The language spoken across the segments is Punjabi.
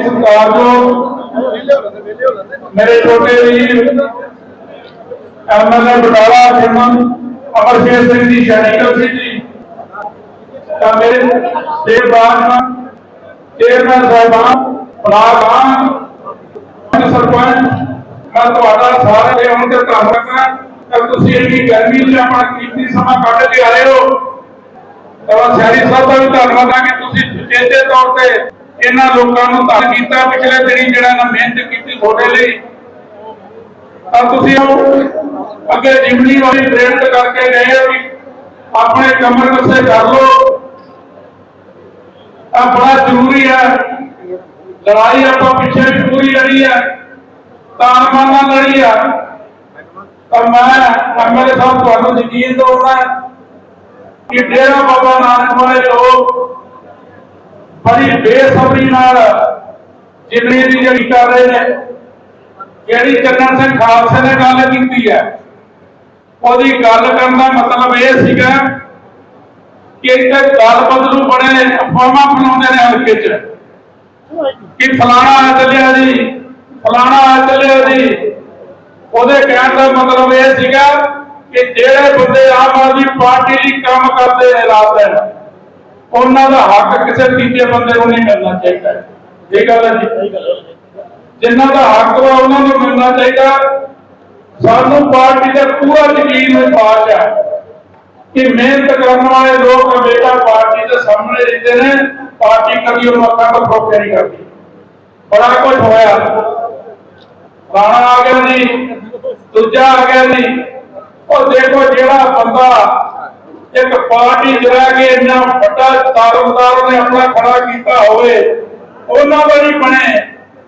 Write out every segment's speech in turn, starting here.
ਹੀ ਸਤਿਕਾਰਯੋਗ ਮੇਰੇ ਛੋਟੇ ਵੀਰ ਐਮਐਲਏ ਬਟਾਲਾ ਜਮਨ ਅਮਰਸ਼ੇਰ ਸਿੰਘ ਜੀ ਸ਼ੈਨੀਕਲ ਸਿੰਘ ਜੀ। ਤਾਂ ਮੇਰੇ ਦੇਵ ਬਾਜਮਾਨ ਚੇਅਰਮੈਨ ਸਾਹਿਬਾਨ ਬਲਾਗਾਨ ਸਰਪੰਚ, ਮੈਂ ਤੁਹਾਡਾ ਸਾਰੇ ਦੇ ਹੁਣ ਤੇ ਧੰਨਵਾਦ ਕਰਦਾ। ਕਿ ਤੁਸੀਂ ਇੰਨੀ ਗਰਮੀ 'ਚ ਆਪਣਾ ਕੀਮਤੀ ਸਮਾਂ ਕੱਢ ਕੇ ਆਏ ਹੋ। ਤਾਂ ਸ਼ਹਿਰੀ ਸਾਹਿਬ ਦਾ ਵੀ ਧੰਨਵਾਦ ਹੈ ਕਿ ਤੁਸੀਂ ਚੇਤੇ ਤੌਰ ਤੇ ਇਹਨਾਂ ਲੋਕਾਂ ਨੂੰ ਧੰਨ ਕੀਤਾ, ਪਿਛਲੇ ਦਿਨੀ ਜਿਹੜਾ ਨਾ ਮਿਹਨਤ ਕੀਤੀ ਤੁਹਾਡੇ ਲਈ। ਤਾਂ ਤੁਸੀਂ ਉਹ ਅੱਗੇ ਜਿਮਨੀ ਵਾਲੀ ਪ੍ਰੇਰਿਤ ਕਰਕੇ ਗਏ ਹੋ ਵੀ ਆਪਣੇ ਕਮਰ ਕਸੇ ਕਰ ਲਓ। ਆ ਬੜਾ ਜ਼ਰੂਰੀ ਹੈ। ਲੜਾਈ ਆਪਾਂ ਪਿੱਛੇ ਵੀ ਪੂਰੀ ਲੜੀ ਹੈ। ਤਾਨ ਮਾਨਾ ਲੜੀ ਹੈ ਤਾਂ ਮੈਂ ਐਮਐਲਏ ਸਾਹਿਬ, ਤੁਹਾਨੂੰ ਯਕੀਨ ਦਿਵਾਉਣਾ ਕਿ ਡੇਰਾ ਬਾਬਾ ਨਾਨਕ ਵਾਲੇ ਲੋਕ ਬੜੀ ਬੇਸਬਰੀ ਨਾਲ ਜਿਮਨੀ ਦੀ ਜਿਹੜੀ ਕਰ ਰਹੇ ਨੇ, ਜਿਹੜੀ ਚੰਨਣ ਸਿੰਘ ਖਾਲਸੇ ਨੇ ਗੱਲ ਕੀਤੀ ਹੈ, ਉਹਦੀ ਗੱਲ ਕਰਨ ਦਾ ਮਤਲਬ ਇਹ ਸੀਗਾ ਕਿ ਇੱਥੇ ਦਲ ਬਦਲੂ ਬੜੇ ਅਫਵਾਹਾਂ ਫੈਲਾਉਂਦੇ ਨੇ ਹਲਕੇ 'ਚ। ਕਿ ਫਲਾਣਾ ਆ ਚੱਲਿਆ ਜੀ, ਫਲਾਣਾ ਆ ਚੱਲਿਆ ਜੀ। ਉਹਦੇ ਕਹਿਣ ਦਾ ਮਤਲਬ ਇਹ ਸੀਗਾ ਕਿ ਜਿਹੜੇ ਬੰਦੇ ਆਮ ਆਦਮੀ ਪਾਰਟੀ ਲਈ ਕੰਮ ਕਰਦੇ ਨੇ ਰਾਤ ਦਿਨ ਉਹਨਾਂ ਦਾ ਹੱਕ ਕਿਸੇ ਤੀਜੇ ਬੰਦੇ ਨੂੰ ਨਹੀਂ ਮਿਲਣਾ ਚਾਹੀਦਾ। ਇਹ ਗੱਲ ਹੈ ਜੀ। ਜਿਨ੍ਹਾਂ ਦਾ ਹੱਕ ਵਾ ਉਹਨਾਂ ਨੂੰ ਮਿਲਣਾ ਚਾਹੀਦਾ। ਸਾਨੂੰ ਪਾਰਟੀ ਤੇ ਪੂਰਾ ਯਕੀਨ ਵਿਸ਼ਵਾਸ ਹੈ ਕਿ ਮਿਹਨਤ ਕਰਨ ਵਾਲੇ ਲੋਕ ਹਮੇਸ਼ਾ ਪਾਰਟੀ ਦੇ ਸਾਹਮਣੇ ਰਹਿੰਦੇ ਨੇ। ਪਾਰਟੀ ਕਦੀ ਉਹਨਾਂ ਅੱਖਾਂ ਤੋਂ ਨਹੀਂ ਕਰਦੀ। ਬੜਾ ਕੁਝ ਹੋਇਆ। ਰਾਣਾ ਆ ਗਿਆ ਜੀ, ਦੂਜਾ ਆ ਗਿਆ ਜੀ। ਉਹ ਦੇਖੋ ਜਿਹੜਾ ਬੰਦਾ ਇੱਕ ਪਾਰਟੀ ਜਿਹੜਾ ਕਿ ਇੰਨਾ ਵੱਡਾ ਤਾਰਨਦਾਰ ਨੇ ਆਪਣਾ ਖੜਾ ਕੀਤਾ ਹੋਵੇ, ਉਹਨਾਂ ਦਾ ਨਹੀਂ ਬਣੇ।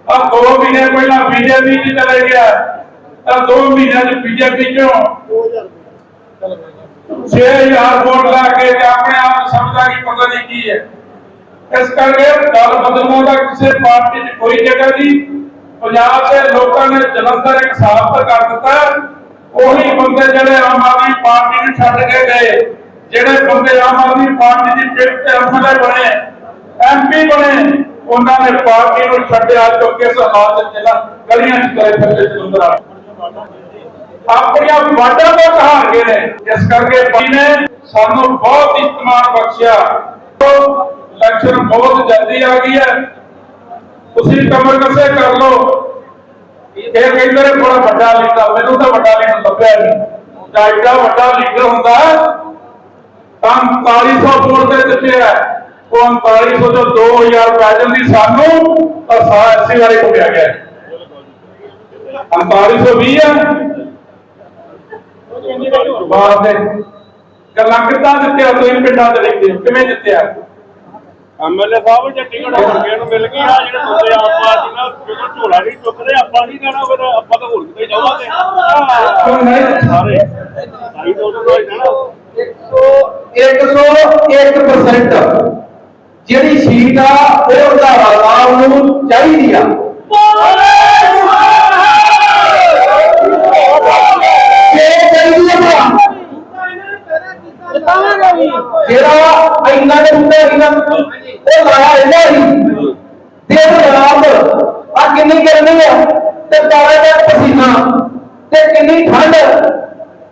ਆ ਦੋ ਮਹੀਨੇ ਪਹਿਲਾਂ ਬੀਜੇਪੀ ਚ ਚਲੇ ਗਿਆ, ਤਾਂ ਦੋ ਮਹੀਨਿਆਂ ਚ ਬੀਜੇਪੀ ਚੋਂ 6000 ਵੋਟ ਲਾ ਕੇ ਤੇ ਆਪਣੇ ਆਪ ਸਮਝਦਾ ਕਿ ਪਤਾ ਨਹੀਂ ਕੀ ਹੈ। ਇਸ ਕਰਕੇ ਦਲ ਬਦਲਣ ਦਾ ਕਿਸੇ ਪਾਰਟੀ 'ਚ ਕੋਈ ਜਗ੍ਹਾ ਨਹੀਂ। ਪੰਜਾਬ ਦੇ ਲੋਕਾਂ ਨੇ ਜਲੰਧਰ ਇੱਕ ਸਾਬਤ ਕਰ ਦਿੱਤਾ। ਉਹੀ ਬੰਦੇ ਜਿਹੜੇ ਆਮ ਆਦਮੀ ਪਾਰਟੀ ਨੂੰ ਛੱਡ ਕੇ ਗਏ। ਜਿਹੜੇ ਬੰਦੇ ਆਮ ਆਦਮੀ ਪਾਰਟੀ ਦੀ ਪਿੱਠ ਤੇ ਅਮਲੇ ਬਣੇ ਐਮਪੀ ਬਣੇ, ਉਹਨਾਂ ਨੇ ਪਾਰਟੀ ਨੂੰ ਛੱਡਿਆ ਜੋ ਕਿਸ ਹਾਲਤ 'ਚ ਗਲੀਆਂ 'ਚ ਕਰੇ ਫਿਰਦੇ ਜਲੰਧਰ ਆਪਣੀਆਂ ਵਾਟਾਂ ਤੋਂ ਕਹਾ ਗਏ ਨੇ। ਇਸ ਕਰਕੇ ਪਾਰਟੀ ਨੇ ਸਾਨੂੰ ਬਹੁਤ ਇਤਮਾਨ ਬਖਸ਼ਿਆ। ਇਲੈਕਸ਼ਨ ਬਹੁਤ ਜਲਦੀ ਆ ਗਈ ਹੈ। ਤੁਸੀਂ ਕਮਰ ਕਸੇ ਕਰ ਲਓ। ਇਹ ਕਹਿੰਦੇ ਨੇ ਬੜਾ ਵੱਡਾ ਲੀਡਰ, ਮੈਨੂੰ ਤਾਂ ਵੱਡਾ ਲੀਡਰ ਲੱਭਿਆ ਨਹੀਂ। ਜਾਂ ਵੱਡਾ ਲੀਡਰ ਹੁੰਦਾ ਤਾਂ 4500 ਵੋਟ ਦੇ ਦਿੱਤੇ ਆ। ਉਹ 4500 ਜੋ 2000 ਪੈ ਜਾਂਦੀ ਸਾਨੂੰ, ਤਾਂ ਸਾਰਾ ਐਸੀ ਵਾਲੇ ਕੋ ਗਿਆ। 4520 ਆ। ਬਾਤ ਹੈ ਗੱਲਾਂ ਕਿੱਦਾਂ ਜਿੱਤਿਆ ਤੁਸੀਂ ਪਿੰਡਾਂ ਦੇ ਰਹਿੰਦੇ ਹੋ ਕਿਵੇਂ ਜਿੱਤਿਆ ਐਮਐਲਏ ਸਾਹਿਬ ਜੇ ਟਿਕਟ ਹੋਣਗੇ ਨੂੰ ਮਿਲ ਗਈ ਆ ਜਿਹੜੇ ਬੰਦੇ ਆਪ ਪਾਰਟੀ ਨਾਲ ਜਦੋਂ ਝੋਲਾ ਨਹੀਂ ਚੁੱਕਦੇ ਆਪਾਂ ਨਹੀਂ ਜਾਣਾ ਫਿਰ ਆਪਾਂ ਤਾਂ ਹੋਰ ਕਿਤੇ ਜਾਵਾਂਗੇ? ਸਾਰੇ। ਸਾਈ ਤੋਂ ਨੂੰ ਜਾਣਾ 101% ਜਿਹੜੀ ਸੀਟ ਆ ਉਹ ਰੰਧਾਵਾ ਸਾਹਿਬ ਨੂੰ ਚਾਹੀਦੀ ਆ ਭਰਾ। ਜਿਹੜਾ ਇੰਨਾ ਦੇ ਮੁੰਡੇ ਇੰਨਾ ਉਹ ਲਾਇਆ ਇਹਦਾ ਹੀ ਦਿਨ ਰਾਤ ਆ ਕਿੰਨੀ ਗਰਮੀ ਆ ਤੇ ਤਾਰੇ ਦਾ ਪਸੀਨਾ ਤੇ ਕਿੰਨੀ ਠੰਡ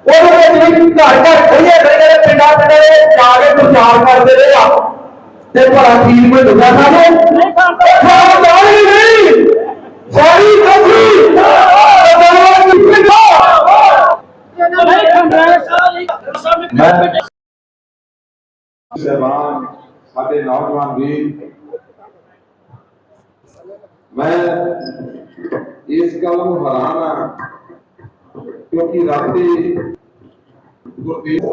ਉਹਦੇ ਵਿੱਚ ਵੀ ਘਰ ਘਰ ਖੜੀਏ ਖੜੀਏ ਦੇ ਪਿੰਡਾਂ ਪਿੰਡਾਂ ਦੇ ਜਾ ਕੇ ਪ੍ਰਚਾਰ ਕਰਦੇ ਰਹੇ ਆ ਤੇ ਭਲਾ ਕੀ ਮਿਲੂਗਾ ਸਾਨੂੰ ਨਹੀਂ ਸਾਨੂੰ ਦਾਣੀ ਨਹੀਂ ਸਾਰੀ ਕਸੀ ਬਦਲਵਾ ਕੀ ਪਿੰਡਾ ਸਹਿਬਾਨ ਸਾਡੇ ਨੌਜਵਾਨ ਵੀਰ ਮੈਂ ਇਸ ਗੱਲ ਨੂੰ ਹੈਰਾਨ ਹਾਂ ਕਿਉਂਕਿ ਰਾਤੀ ਗੁਰਦੀਪ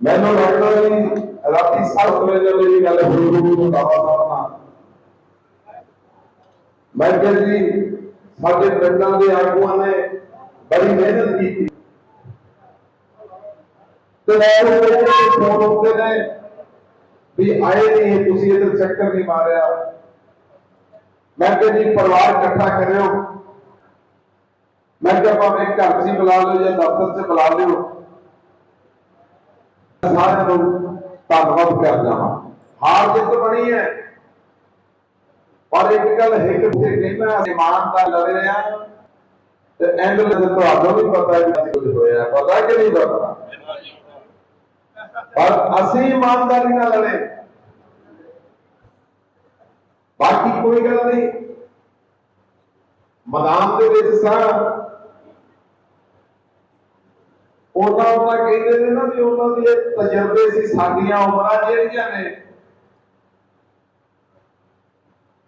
ਮੈਨੂੰ ਲੱਗਦਾ ਵੀ ਰਾਤੀ 7 ਵਜੇ ਜਦੋਂ ਇਹ ਗੱਲ ਹੋਈ ਹੋਈ ਦਾਵਾ ਸਾਹਿਬ ਨਾਲ ਮੈਂ ਕਿਹਾ ਜੀ ਸਾਡੇ ਪਿੰਡਾਂ ਦੇ ਆਗੂਆਂ ਨੇ ਬੜੀ ਉਹ ਮੇਰੇ ਫੋਨ ਉੱਤੇ ਨੇ ਵੀ ਆਏ ਨਹੀਂ, ਤੁਸੀਂ ਇਧਰ ਚੱਕਰ ਨਹੀਂ ਮਾਰਿਆ। ਮੈਂ ਕਿਹਾ ਜੀ, ਪਰਿਵਾਰ ਇਕੱਠਾ ਕਰਿਓ। ਮੈਂ ਕਿਹਾ, ਭਾਵੇਂ ਘਰ 'ਚ ਬੁਲਾ ਲਿਓ ਜਾਂ ਦਫ਼ਤਰ 'ਚ ਬੁਲਾ ਲਿਓ। ਸਾਰਿਆਂ ਨੂੰ ਧੰਨਵਾਦ ਕਰਦਾ ਹਾਂ। ਹਾਰ ਜਿੱਤ ਬਣੀ ਹੈ। ਪਰ ਇੱਕ ਗੱਲ ਹਿੱਕ ਤੇ ਕਹਿੰਦਾ ਇਮਾਨਦਾਰ ਲੜ ਰਿਹਾ ਤੇ ਐਂਡ ਤੇ ਤੁਹਾਨੂੰ ਵੀ ਪਤਾ ਹੈ ਕਿ ਕੁਝ ਹੋਇਆ ਪਤਾ ਕਿ ਨਹੀਂ ਪਤਾ? ਪਰ ਅਸੀਂ ਇਮਾਨਦਾਰੀ ਨਾਲ ਲੜੇ ਬਾਕੀ ਕੋਈ ਗੱਲ ਨਹੀਂ ਮੈਦਾਨ ਦੇ ਵਿੱਚ ਸਾਂ ਉਹਨਾਂ ਉਹਨਾਂ ਕਹਿੰਦੇ ਨੇ ਨਾ ਵੀ ਉਹਨਾਂ ਦੇ ਤਜਰਬੇ ਸੀ ਸਾਡੀਆਂ ਉਮਰਾਂ ਜਿਹੜੀਆਂ ਨੇ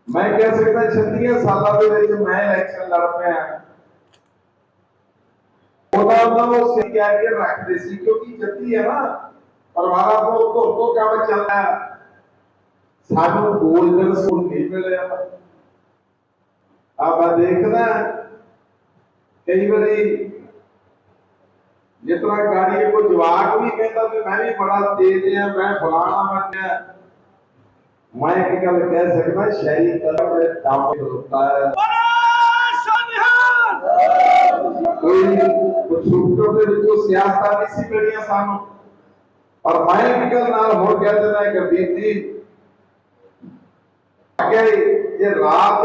ਮੈਂ ਕਹਿ ਸਕਦਾ 36 ਸਾਲਾਂ ਦੇ ਵਿੱਚ ਮੈਂ ਇਲੈਕਸ਼ਨ ਲੜ ਪਿਆ ਉਹਦਾ ਉਹਨਾਂ ਨੂੰ ਸਿੱਖਿਆ ਕੇ ਰੱਖਦੇ ਸੀ ਕਿਉਂਕਿ ਜੱਤੀ ਹੈ ਨਾ ਪਰਿਵਾਰਾਂ ਤੋਂ ਤੋਂ ਤੋਂ ਕੰਮ ਚੱਲਦਾ। ਸਾਨੂੰ ਗੋਲਡਨ ਸਕੂਲ ਨਹੀਂ ਮਿਲਿਆ ਆ ਮੈਂ ਦੇਖਦਾ ਕਈ ਵਾਰੀ ਤਰ੍ਹਾਂ ਗਾੜੀ ਕੋ ਜਵਾਕ ਵੀ ਕਹਿੰਦਾ ਵੀ ਮੈਂ ਵੀ ਬੜਾ ਤੇਜ਼ ਆ ਮੈਂ ਫਲਾਣਾ ਬਣਿਆ ਮੈਂ ਇੱਕ ਗੱਲ ਕਹਿ ਸਕਦਾ ਸ਼ਹਿਰੀ ਕਲਾ ਬੜੇ ਦਮ ਤੇ ਹੁੰਦਾ ਹੈ। ਕੋਈ ਸੁਪਰ ਦੇ ਵਿੱਚੋਂ ਸਿਆਸਤਾਂ ਨਹੀਂ ਸੀ ਮਿਲੀਆਂ ਸਾਨੂੰ। ਪਰ ਮੈਂ ਨਾਲ ਹੋਰ ਕਹਿ ਦਿੰਦਾ ਗੁਰਦੀਪ ਜੀ ਅੱਗੇ ਜੇ ਰਾਤ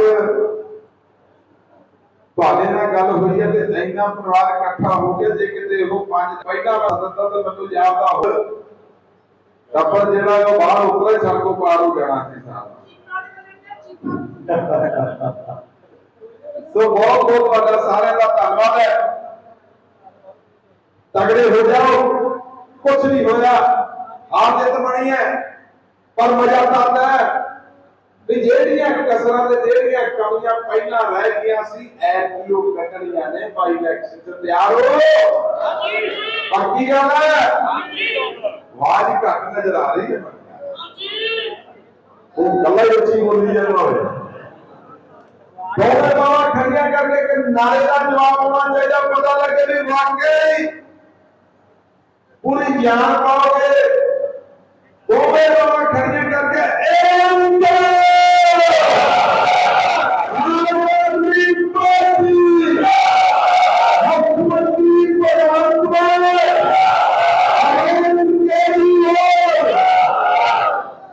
ਤੁਹਾਡੇ ਨਾਲ ਗੱਲ ਹੋਈ ਹੈ ਤੇ ਇੰਨਾ ਪਰਿਵਾਰ ਇਕੱਠਾ ਹੋ ਗਿਆ ਜੇ ਕਿਤੇ ਉਹ ਪੰਜ ਪਹਿਲਾਂ ਮੈਂ ਤਾਂ ਮੈਨੂੰ ਯਾਦ ਆ ਹੋ ਟੱਪਰ ਜਿਹੜਾ ਉਹ ਬਾਹਰ ਉਤਰੇ ਸੜਕੋਂ ਪਾਰ ਹੋ ਜਾਣਾ ਸੀ ਸਾਹਿਬ ਸੋ ਬਹੁਤ ਬਹੁਤ ਤੁਹਾਡਾ ਸਾਰਿਆਂ ਦਾ ਧੰਨਵਾਦ ਹੈ। ਤਗੜੇ ਹੋ ਜਾਓ। ਕੁਝ ਨਹੀਂ ਹੋਇਆ। ਹਾਰ ਜਿੱਤ ਬਣੀ ਹੈ, ਪਰ ਮਜ਼ਾ ਤਾਂ ਆਉਂਦਾ ਹੈ। ਵੀ ਜਿਹੜੀਆਂ ਕਸਰਾਂ ਤੇ ਜਿਹੜੀਆਂ ਕਮੀਆਂ ਪਹਿਲਾਂ ਰਹਿ ਗਈਆਂ ਸੀ ਐਤਕੀ ਉਹ ਨੇ ਬਾਈ ਇਲੈਕਸ਼ਨ ਚ ਤਿਆਰ ਹੋ। ਬਾਕੀ ਗੱਲ ਹੈ, ਆਵਾਜ਼ ਘੱਟ ਨਜ਼ਰ ਆ ਰਹੀ ਹੈ। ਉਹ ਗੱਲਾਂ ਹੀ ਉੱਚੀ ਬੋਲੀ ਜਾਂਦਾ ਹੋਵੇ ਦੋਵੇਂ ਬਾਵਾ ਖੜੀਆਂ ਕਰਕੇ ਇੱਕ ਨਾਰੇ ਦਾ ਜਵਾਬ ਆਉਣਾ ਚਾਹੀਦਾ, ਪਤਾ ਲੱਗੇ ਵੀ ਵਾਕਈ ਪੂਰੀ ਗਿਆਨ ਪਾਓਗੇ ਦੋਵੇਂ ਬਾਵਾ ਖੜੀਆਂ ਕਰਕੇ ਇਹ ਅੰਦਰ ਆਦਮੀ ਪਾਰਟੀ ਹਕੂਮਤੀ ਪਰਵਾਨਗੀ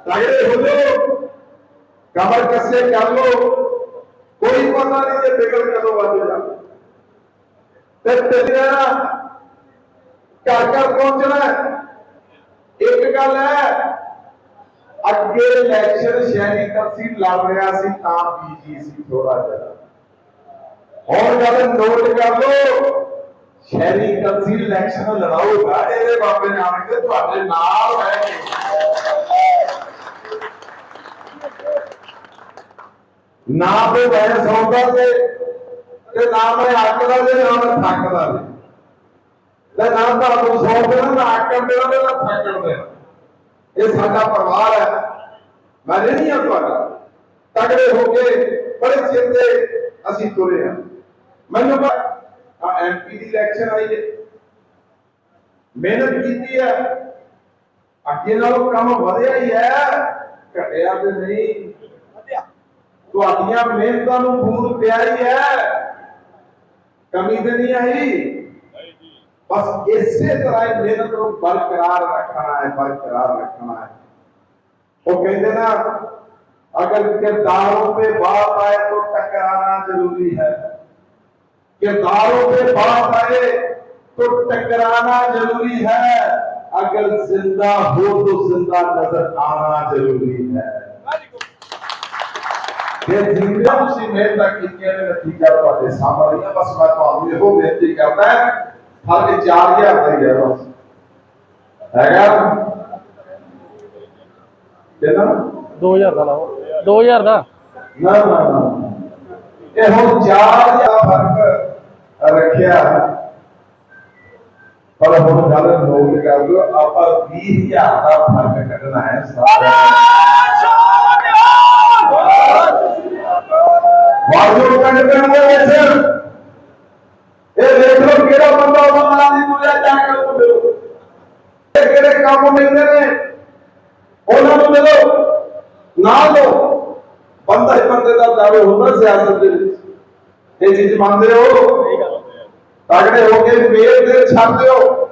ਤਗੜੇ ਹੋ ਜਾਓ ਕਮਰ ਕੱਸੇ ਕਰ ਲੋ ਕੋਈ ਪਤਾ ਨਹੀਂ ਜੇ ਬਿਗੜ ਕਦੋਂ ਵੱਜ ਜਾ ਤੇ ਤੇਰਾ ਘਰ ਘਰ ਪਹੁੰਚਣਾ ਹੈ। ਇੱਕ ਗੱਲ ਹੈ ਅੱਗੇ ਇਲੈਕਸ਼ਨ ਸ਼ਹਿਰੀ ਤਫਸੀਲ ਲੜ ਰਿਹਾ ਸੀ ਤਾਂ ਬੀਜੀ ਸੀ ਥੋੜਾ ਜਿਹਾ ਹੁਣ ਗੱਲ ਨੋਟ ਕਰ ਲੋ ਸ਼ਹਿਰੀ ਤਫਸੀਲ ਇਲੈਕਸ਼ਨ ਲੜਾਊਗਾ ਇਹਦੇ ਬਾਬੇ ਨਾਨਕ ਦੇ ਤੁਹਾਡੇ ਨਾਲ ਹੈ ਨਾ ਤੇ ਮੈਂ ਸੌਂਦਾ ਤੇ ਤੇ ਨਾ ਮੈਂ ਆਕਦਾ ਤੇ ਨਾ ਮੈਂ ਥੱਕਦਾ ਤੇ ਤੇ ਨਾ ਤੁਹਾਨੂੰ ਸੌਂਦਾ ਨਾ ਆਕੜ ਦੇਣਾ ਨਾ ਥੱਕਣ ਦੇਣਾ ਇਹ ਸਾਡਾ ਪਰਿਵਾਰ ਹੈ। ਮੈਂ ਨਹੀਂ ਆ ਤੁਹਾਡਾ। ਤਗੜੇ ਹੋ ਕੇ, ਬੜੇ ਚਿਰ ਅਸੀਂ ਤੁਰੇ ਹਾਂ। ਮੈਨੂੰ ਆ ਐਮਪੀ ਦੀ ਇਲੈਕਸ਼ਨ ਆਈ ਹੈ। ਮਿਹਨਤ ਕੀਤੀ ਹੈ। ਅੱਗੇ ਨਾਲੋਂ ਕੰਮ ਵਧਿਆ ਹੀ ਹੈ। ਘਟਿਆ ਤੇ ਨਹੀਂ। ਤੁਹਾਡੀਆਂ ਮਿਹਨਤਾਂ ਨੂੰ ਬੂਦ ਪਿਆ ਹੀ ਹੈ। ਕਮੀ ਤੇ ਨਹੀਂ ਆਈ। बस इसे तरह मेहनत को बरकरार रखना है, बरकरार रखना है। वो कहते ना, अगर किरदारों पे बात आए तो टकराना ज़रूरी है। किरदारों पे बात आए तो टकराना ज़रूरी है। अगर ज़िंदा हो तो ज़िंदा नज़र आना ज़रूरी है। ज़िंदा मेहनत की नतीजा तो सामने, बस मैं तो हो, बेनती करता है। ਹਰ 4000 ਦਾ ਹੀ ਹੈ ਬਸ ਹੈਗਾ? ਕਿੰਨਾ? 2000 ਦਾ ਲਾਓ। 2000 ਦਾ? ਨਾ ਨਾ ਇਹ ਹੁਣ 4000 ਫ਼ਰਕ ਰੱਖਿਆ। ਪਰ ਹੁਣ ਗੱਲ ਨੋਟ ਕਰ ਲਓ ਆਪਾਂ 20000 ਦਾ ਫ਼ਰਕ ਕੱਢਣਾ ਹੈ ਸਾਰੇ ਵਾਜੋ ਕੰਡ ਦੇ ਵਿੱਚ ਇਹ ਕਿਹੜਾ ਬੰਦਾ ਉਹਨਾਂ ਦੀ ਦੁਨੀਆ ਜਾ ਕੇ ਉਹ ਮਿਲੋ ਕਿਹੜੇ ਕੰਮ ਮਿਲਦੇ ਨੇ? ਉਹਨਾਂ ਨੂੰ ਮਿਲੋ। ਨਾ ਲੋ ਬੰਦਾ ਹੀ ਬੰਦੇ ਦਾ ਦਾਵੇ ਹੁੰਦਾ ਸਿਆਸਤ ਦੇ ਵਿੱਚ। ਇਹ ਚੀਜ਼ ਮੰਨਦੇ ਹੋ? ਤਗੜੇ ਹੋ ਕੇ ਵੇਲ ਦੇ ਛੱਡ ਦਿਓ।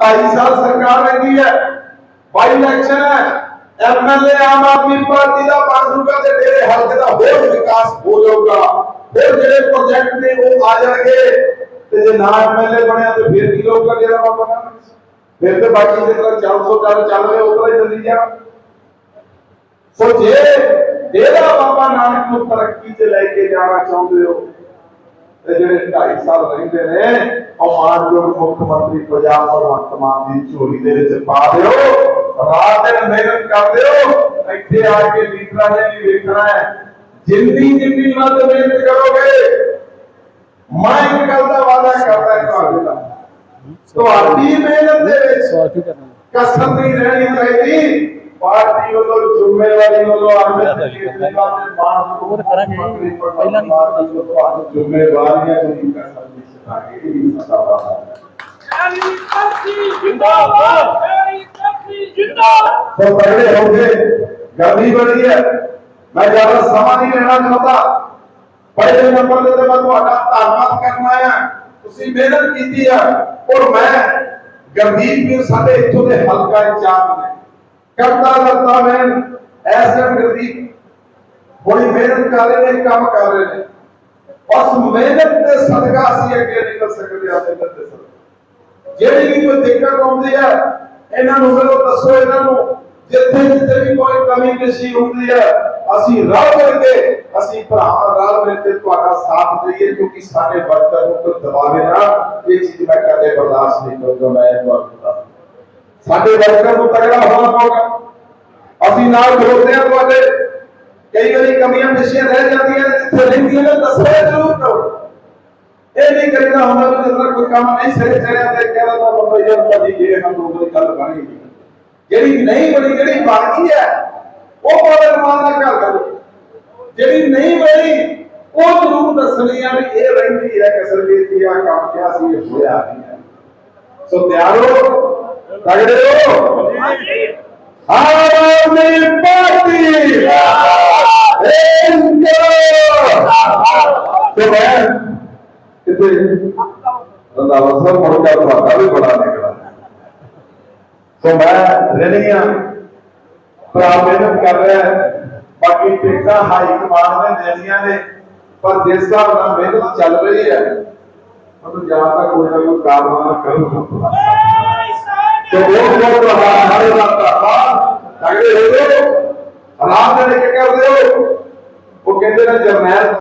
ਢਾਈ ਸਾਲ ਸਰਕਾਰ ਰਹਿੰਦੀ ਹੈ। ਬਾਈ ਇਲੈਕਸ਼ਨ ਹੈ। ਐਮਐਲਏ ਆਮ ਆਦਮੀ ਪਾਰਟੀ ਦਾ ਬਣ ਜੂਗਾ ਤੇ ਮੇਰੇ ਹਲਕੇ ਦਾ ਹੋਰ ਵਿਕਾਸ ਹੋ ਜਾਊਗਾ। ਫਿਰ ਜਿਹੜੇ ਪ੍ਰੋਜੈਕਟ ਨੇ ਉਹ ਆ ਜਾਣਗੇ। ਤੇ ਜੇ ਨਾ ਐਮਐਲਏ ਬਣਿਆ ਤੇ ਫਿਰ ਕੀ ਲੋਕਾਂ ਜਿਹੜਾ ਬਾਬਾ ਕਰਨਾ ਫਿਰ ਤੇ ਬਾਕੀ ਦੇ ਤਰ੍ਹਾਂ 400 ਚੱਲ ਚੱਲ ਉਤਰਾ ਹੀ ਚੱਲੀ ਜਾ ਸੋ ਜੇ ਡੇਰਾ ਬਾਬਾ ਨਾਨਕ ਨੂੰ ਤਰੱਕੀ ਤੇ ਲੈ ਕੇ ਜਾਣਾ ਚਾਹੁੰਦੇ ਹੋ, ਤੇ ਜਿਹੜੇ 2.5 ਸਾਲ ਰਹਿੰਦੇ ਨੇ, ਉਹ ਮਾਨਯੋਗ ਮੁੱਖ ਮੰਤਰੀ ਪੰਜਾਬ ਭਗਵੰਤ ਮਾਨ ਦੀ ਝੋਲੀ ਦੇ ਵਿੱਚ ਪਾ ਦਿਓ, ਰਾਤ ਦਿਨ ਮਿਹਨਤ ਕਰ ਦਿਓ, ਇੱਥੇ ਆ ਕੇ ਲੀਡਰਾਂ ਨੇ ਵੀ ਵੇਖਣਾ ਹੈ। ਜਿੰਨੀ ਜਿੰਨੀ ਵੱਧ ਮਿਹਨਤ ਕਰੋਗੇ ਮੈਂ ਇੱਕ ਗੱਲ ਦਾ ਵਾਅਦਾ ਕਰਦਾ ਤੁਹਾਡੇ ਨਾਲ ਤੁਹਾਡੀ ਮਿਹਨਤ ਦੇ ਵਿੱਚ ਸਵਾਲ ਕੀ ਕਰਨਾ ਕਸਰ ਨਹੀਂ ਰਹਿਣੀ ਚਾਹੀਦੀ ਪਾਰਟੀ ਵੱਲੋਂ ਜ਼ਿੰਮੇਵਾਰੀ ਵੱਲੋਂ ਅਰਵਿੰਦ ਕੇਜਰੀਵਾਲ ਦੇ ਮਾਨ ਨੂੰ ਉਹ ਤਾਂ ਕਰਾਂਗੇ। ਪਹਿਲਾਂ ਨਹੀਂ ਤੁਹਾਨੂੰ ਜ਼ਿੰਮੇਵਾਰੀਆਂ ਨਹੀਂ ਕਰ ਸਕਦੀ ਸਿਖਾਗੇ ਇਹ ਸਤਾਵਾ ਸੋ ਤਗੜੇ ਹੋ ਗਏ ਗਰਮੀ ਬੜੀ ਹੈ ਮੈਂ ਜ਼ਿਆਦਾ ਸਮਾਂ ਨਹੀਂ ਲੈਣਾ ਚਾਹੁੰਦਾ ਪਹਿਲੇ ਨੰਬਰ ਤੇ ਮੈਂ ਤੁਹਾਡਾ ਧੰਨਵਾਦ ਕਰਨਾ ਹੈ ਤੁਸੀਂ ਮਿਹਨਤ ਕੀਤੀ ਹੈ ਔਰ ਮੈਂ ਗਰਦੀਪ ਵੀਰ ਸਾਡੇ ਇੱਥੋਂ ਦੇ ਹਲਕਾ ਇੰਚਾਰਜ ਨੇ ਕਰਤਾ ਕਰਤਾ ਮੈਂ ਐਸਐਮ ਗਰਦੀਪ ਬੜੀ ਮਿਹਨਤ ਕਰ ਰਹੇ ਨੇ ਕੰਮ ਕਰ ਰਹੇ ਨੇ ਉਸ ਮਿਹਨਤ ਦੇ ਸਦਕਾ ਅਸੀਂ ਅੱਗੇ ਨਿਕਲ ਸਕਦੇ ਹਾਂ ਤੇ ਸਦਕਾ ਜਿਹੜੀ ਵੀ ਕੋਈ ਦਿੱਕਤ ਆਉਂਦੀ ਹੈ ਇਹਨਾਂ ਨੂੰ ਮੈਨੂੰ ਦੱਸੋ ਇਹਨਾਂ ਨੂੰ ਜਿੱਥੇ ਜਿੱਥੇ ਵੀ ਕੋਈ ਕਮੀ ਪੇਸ਼ੀ ਹੁੰਦੀ ਹੈ, ਅਸੀਂ ਰਲ ਮਿਲ ਕੇ, ਅਸੀਂ ਭਰਾ ਰਲ ਮਿਲ ਕੇ ਤੁਹਾਡਾ ਸਾਥ ਦਈਏ, ਕਿਉਂਕਿ ਸਾਡੇ ਵਰਕਰ ਨੂੰ ਕੋਈ ਦਬਾਵੇ ਨਾ, ਇਹ ਚੀਜ਼ ਮੈਂ ਕਦੇ ਬਰਦਾਸ਼ਤ ਨਹੀਂ ਕਰੂੰਗਾ, ਮੈਂ ਤੁਹਾਨੂੰ ਦੱਸਦਾ ਸਾਡੇ ਵਰਕਰ ਨੂੰ ਤਗੜਾ ਹੋਣਾ ਪਊਗਾ। ਅਸੀਂ ਨਾਲ ਖਲੋਤੇ ਹਾਂ ਤੁਹਾਡੇ। ਕਈ ਵਾਰੀ ਕਮੀਆਂ ਪੇਸ਼ੀਆਂ ਰਹਿ ਜਾਂਦੀਆਂ ਨੇ, ਜਿੱਥੇ ਰਹਿੰਦੀਆਂ ਨੇ, ਦੱਸੋ ਜ਼ਰੂਰ ਕਰੋ। ਇਹ ਨਹੀਂ ਕਰੀਦਾ ਹੁੰਦਾ ਵੀ ਜਦੋਂ ਕੋਈ ਕੰਮ ਨਹੀਂ ਸਿਰੇ ਚੜਿਆ ਤੇ ਕਹਿੰਦਾ ਤਾਂ ਬੰਦਾ ਯਾਰ ਭਾਜੀ ਇਹ ਹਮ ਲੋਕਾਂ ਦੀ ਗੱਲ ਬਣੀ ਜਿਹੜੀ ਨਹੀਂ ਬਣੀ, ਜਿਹੜੀ ਬਣ ਹੈ, ਉਹ ਬੜੇ ਰਮਾਨ ਨਾਲ ਕਰੋ ਜਿਹੜੀ ਨਹੀਂ ਬਣੀ, ਉਹ ਜ਼ਰੂਰ ਦੱਸਣੀ ਆ ਵੀ ਇਹ ਰਹਿੰਦੀ ਹੈ ਕਸਰ ਵੀ ਆ ਕੰਮ ਕਿਹਾ ਸੀ ਹੋਇਆ ਨਹੀਂ ਹੈ ਸੋ ਤਿਆਰੋ ਤਗੜੇ ਹੋ। ਆਮ ਆਦਮੀ ਪਾਰਟੀ ਤੇ ਮੈਂ ਕਿਤੇ ਰੰਦਾਵਾ ਸਾਹਿਬ ਮੁੜ ਕੇ ਤੁਹਾਡਾ ਵੀ ਬੜਾ ਨਿਕਲਾ ਸੋ ਮੈਂ ਰੈਲੀਆਂ ਭਰਾ ਮਿਹਨਤ ਕਰ ਰਿਹਾ ਬਾਕੀ ਟਿਕਟਾਂ ਹਾਈ ਕਮਾਂਡ ਨੇ ਦੇਣੀਆਂ ਨੇ। ਪਰ ਜਿਸ ਹਿਸਾਬ ਨਾਲ ਮਿਹਨਤ ਚੱਲ ਰਹੀ ਹੈ, ਉਹਨੂੰ ਜਾਂ ਤਾਂ ਕੋਈ ਨਾ ਕੋਈ ਕਾਰਨਾਮਾ ਕਰੂਗਾ ਤੇ ਬਹੁਤ ਬਹੁਤ ਧੰਨਵਾਦ, ਸਾਰੇ ਦਾ ਧੰਨਵਾਦ। ਤਗੜੇ ਹੋ ਜਾਓ। ਆਰਾਮ ਨਾਲ ਇੱਕ ਕਰਦੇ ਹੋ? ਉਹ ਕਹਿੰਦੇ ਨੇ ਜਰਨੈਲ